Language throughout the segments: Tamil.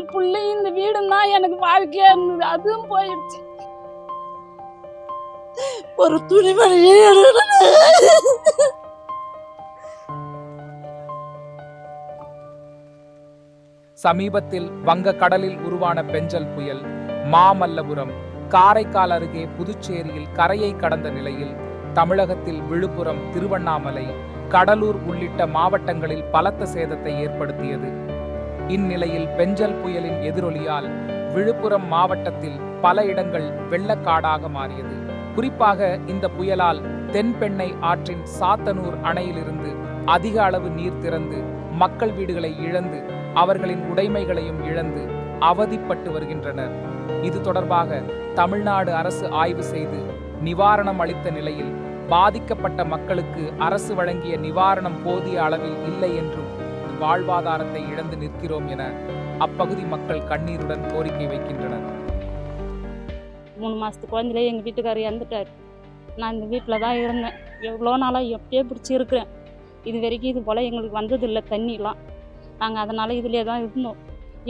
என் பிள்ளையும் இந்த வீடும் தான் எனக்கு வாழ்க்கையா இருந்தது. அதுவும் போயிடுச்சு ஒரு துணிமணியே எடுக்கணும் சமீபத்தில் வங்கக்கடலில் உருவான பெஞ்சல் புயல் மாமல்லபுரம் காரைக்கால் அருகே புதுச்சேரியில் கரையை கடந்த நிலையில் தமிழகத்தில் விழுப்புரம் திருவண்ணாமலை கடலூர் உள்ளிட்ட மாவட்டங்களில் பலத்த சேதத்தை ஏற்படுத்தியது. இந்நிலையில் பெஞ்சல் புயலின் எதிரொலியால் விழுப்புரம் மாவட்டத்தில் பல இடங்கள் வெள்ளக்காடாக மாறியது. குறிப்பாக இந்த புயலால் தென்பெண்ணை ஆற்றின் சாத்தனூர் அணையிலிருந்து அதிக அளவு நீர் திறந்து மக்கள் வீடுகளை இழந்து அவர்களின் உடைமைகளையும் இழந்து அவதிப்பட்டு வருகின்றனர். இது தொடர்பாக தமிழ்நாடு அரசு ஆய்வு செய்து நிவாரணம் அளித்த நிலையில் பாதிக்கப்பட்ட மக்களுக்கு அரசு வழங்கிய நிவாரணம் போதிய அளவில் இல்லை என்றும் வாழ்வாதாரத்தை இழந்து நிற்கிறோம் என அப்பகுதி மக்கள் கண்ணீருடன் கோரிக்கை வைக்கின்றனர். மூணு மாதத்து குழந்தையிலே எங்கள் வீட்டுக்காரர் இறந்துட்டார். நான் இந்த வீட்டில் தான் இருந்தேன். எவ்வளோ நாளாக எப்படியே பிடிச்சி இருக்கிறேன் இது வரைக்கும் இது போல் எங்களுக்கு வந்ததில்லை தண்ணிலாம் நாங்கள் அதனால் இதிலே தான் இருந்தோம்.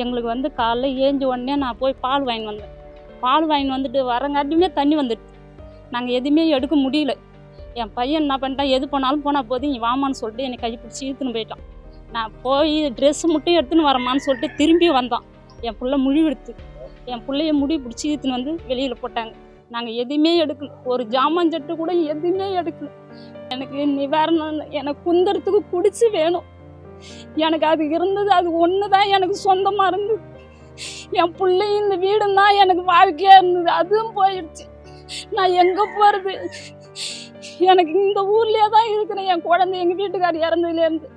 எங்களுக்கு வந்து காலைல ஏஞ்ச உடனே நான் போய் பால் வாங்கின்னு வந்தேன். பால் வாங்கின்னு வந்துட்டு வரங்காட்டியுமே தண்ணி வந்துட்டு. நாங்கள் எதுவுமே எடுக்க முடியல. என் பையன் என்ன பண்ணிட்டான்? எது போனாலும் போனால் போதும் நீ வாமான்னு சொல்லிட்டு என்னை கை பிடிச்சி இழுத்துன்னு போயிட்டான். நான் போய் ட்ரெஸ்ஸு மட்டும் எடுத்துன்னு வரமான்னு சொல்லிட்டு திரும்பி வந்தான். என் பிள்ளை முழி எடுத்து என் பிள்ளைய முடி பிடிச்சி இழுத்துன்னு வந்து வெளியில் போட்டாங்க. நாங்கள் எதுவுமே எடுக்கல. ஒரு ஜாமான் சட்டு கூட எதுவுமே எடுக்கல. எனக்கு நிவாரணம் எனக்கு குந்தறத்துக்கு குடிச்சு வேணும். எனக்கு அது இருந்தது அது ஒன்று தான் எனக்கு சொந்தமாக இருந்தது. என் பிள்ளையும் இந்த வீடும் தான் எனக்கு வாழ்க்கையாக இருந்தது. அதுவும் போயிடுச்சு. நான் எங்கே போகிறது எனக்கு இந்த ஊர்லேயே தான் இருக்கிறேன். என் குழந்தை எங்கள் வீட்டுக்கார் இறந்ததுலேருந்து.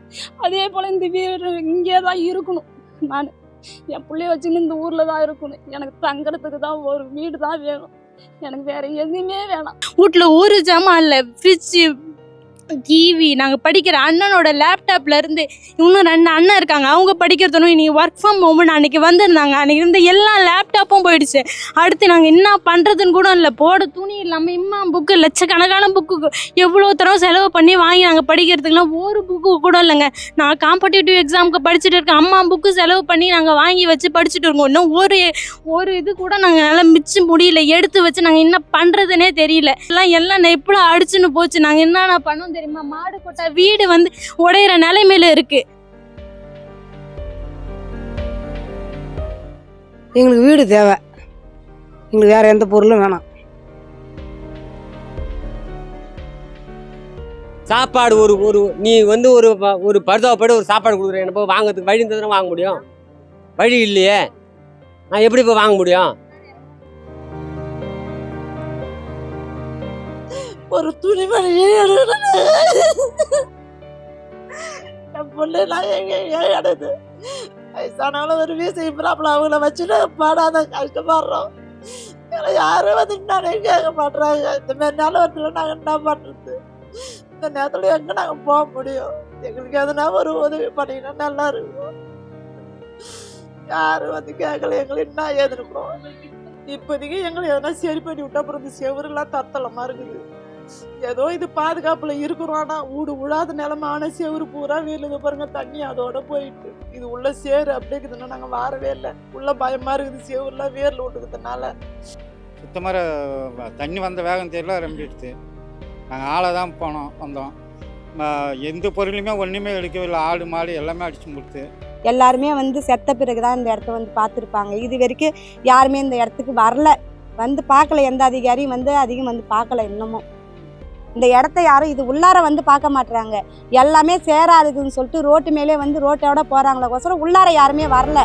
அதே போல் இந்த வீடு இங்கே தான் இருக்கணும். நான் என் பிள்ளைய வச்சுன்னு இந்த ஊரில் தான் இருக்கணும். எனக்கு தங்குறதுக்கு தான் ஒரு வீடு தான் வேணும். எனக்கு வேற எதுவுமே வேணாம். வீட்டில் ஒரு ஜாமான் இல்லை ஃப்ரிட்ஜு டிவி நாங்கள் படிக்கிற அண்ணனோட லேப்டாப்லேருந்து இன்னும் ரெண்டு அண்ணன் இருக்காங்க. அவங்க படிக்கிறதுனும் இன்றைக்கி ஒர்க் ஃப்ரம் ஹோம்னு அன்னைக்கு வந்திருந்தாங்க. அன்னைக்கு இருந்த எல்லா லேப்டாப்பும் போயிடுச்சு. அடுத்து நாங்கள் என்ன பண்ணுறதுன்னு கூட இல்லை. போட துணி இல்லாமல் இம்மா புக்கு லட்சக்கணக்கான புக்கு எவ்வளோ தடவை செலவு பண்ணி வாங்கி நாங்கள் படிக்கிறதுக்குலாம் ஒரு புக்கு கூட இல்லைங்க. நான் காம்படிட்டிவ் எக்ஸாமுக்கு படிச்சுட்டு இருக்கேன். அம்மா புக்கு செலவு பண்ணி நாங்கள் வாங்கி வச்சு படிச்சுட்டு இருக்கோம். இன்னும் ஒரு ஒரு இது கூட நாங்கள் நல்லா மிச்சம் முடியல. எடுத்து வச்சு நாங்கள் என்ன பண்ணுறதுனே தெரியல. எல்லாம் எல்லாம் எப்படா அடிச்சுன்னு போச்சு. நாங்கள் என்னென்ன பண்ணோம் தெரியுமா? மாடு கொட்டை வீடு வந்து உடையிற நிலைமையில இருக்கு. எங்களுக்கு வீடு தேவை. எங்களுக்கு வேற எந்த பொருளும் வேணாம். சாப்பாடு ஒரு ஒரு நீ வந்து ஒரு ப- ஒரு பருதாப்படி ஒரு சாப்பாடு கொடுக்குற என்ன போய் வாங்குறதுக்கு வழி இருந்ததுன்னா வாங்க முடியும். வழி இல்லையே. நான் எப்படி போய் வாங்க முடியும்? ஒரு துணிமணியே என் பொண்ணு நான் எங்க ஏழது வயசானாலும் ஒரு வீசை ப்ராப்ளம் அவங்கள வச்சுட்டு பாடாத கஷ்டப்படுறோம் ஏன்னா யாரும் வந்து நானே கேட்க மாட்றாங்க. இந்த மாதிரி நிலவரத்தில் நாங்கள் என்ன பண்ணுறது இந்த நேரத்தில் எங்கே நாங்கள் போக முடியும்? எங்களுக்கு எதுனா ஒரு உதவி பண்ணிங்கன்னா நல்லா இருக்கும். யாரும் வந்து கேட்கல எங்களுக்கு என்ன ஏதுன்னு இப்போதைக்கு எங்களை எதனா சரி பண்ணி விட்டா அப்புறம் இந்த செவருலாம் தத்தளமாக இருக்குது. ஏதோ இது பாதுகாப்புல இருக்கிறோம் ஆனா ஊடு உழாத நிலைமை ஆன செவரு பூரா வீலுது பாருங்க தண்ணி அதோட போயிட்டு. இது உள்ள சேரு அப்படி இருக்குதுன்னா நாங்க வாரவே இல்லை. உள்ள பயமா இருக்குது செவருலாம் வேர்ல விட்டுக்கிறதுனால. சுத்தமாக தண்ணி வந்த வேகம் தெரியல ரொம்பிடுச்சு நாங்கள் ஆளை தான் போனோம் வந்தோம். எந்த பொருளுமே ஒன்றுமே எடுக்கவே இல்லை. ஆடு மாடு எல்லாமே அடிச்சு முடித்து எல்லாருமே வந்து செத்த பிறகு தான் இந்த இடத்த வந்து பார்த்துருப்பாங்க. இது வரைக்கும் யாருமே இந்த இடத்துக்கு வரல. வந்து பார்க்கல எந்த அதிகாரியும் வந்து அதிகம் வந்து பார்க்கல இன்னமும். இந்த இடத்த யாரும் இது உள்ளார வந்து பார்க்க மாட்டுறாங்க எல்லாமே சேராதுக்குன்னு சொல்லிட்டு ரோட்டு மேலே வந்து ரோட்டோட போகிறாங்களே உள்ளார யாருமே வரல.